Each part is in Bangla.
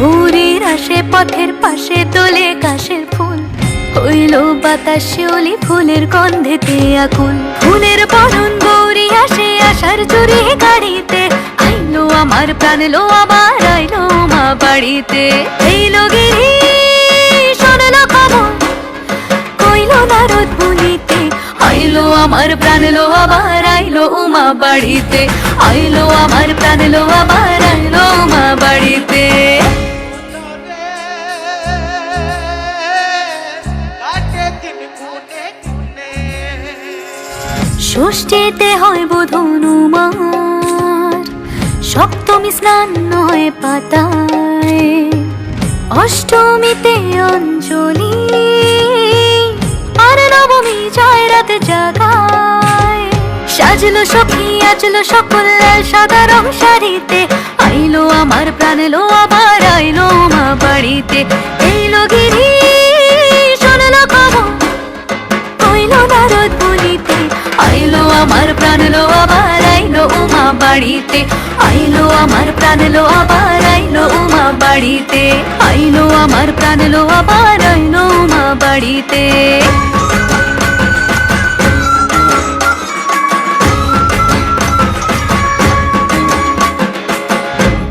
ভোরের আসে পথের পাশে তোলে কাশের ফুল। হইল বাতাস শিউলি ফুলের গন্ধেতে আকুল। ফুলের বরণ গৌরী আসে আসার চুরি গাড়িতে। আইলো আমার প্রাণ লো আবার আইলো মা বাড়িতে। এইলো গিরি শোনলো খবর, কইলো নারদ বলিতে আইলো আমার প্রাণ লো উমা বাড়িতে। আইলো আমার প্রাণ লো আবার, আইলো উমা বাড়িতে। ষষ্ঠীতে হয় বোধনুমার সপ্তমী স্নান নয় পাতায়। অষ্টমীতে অঞ্জলি সাজলো সখী, আজলো সকল লাল সাদা রং শাড়িতে। আইলো আমার প্রাণ লো আবার আইলো মা বাড়িতে। এইলো গিরি, শোনলো খবর, কইলো নারদ বলিতে। আইলো আমার প্রাণ লো আবার আইলো উমা বাড়িতে। আইলো আমার প্রাণ লো আবার আইলো উমা বাড়িতে। আইলো আমার প্রাণ লো আবার আইলো উমা বাড়িতে।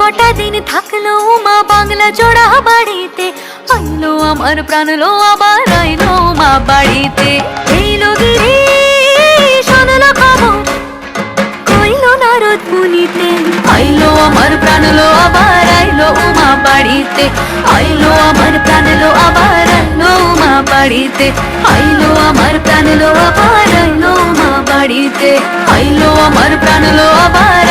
কটা দিন থাকল মা বাংলা জোড়া বাড়িতে। আইলো আমার প্রাণ লো আবার, আইলো মা বাড়িতে। এইলো গিরি শোনলো খবর কইলো আইলো আমার প্রাণ লো আবার, আইলো বাড়িতে। আইলো আমার প্রাণ লো আবার, আইলো উমা বাড়িতে। আইলো আমার প্রাণ লো আবার, আইলো উমা বাড়িতে। আইলো আমার প্রাণ লো আবার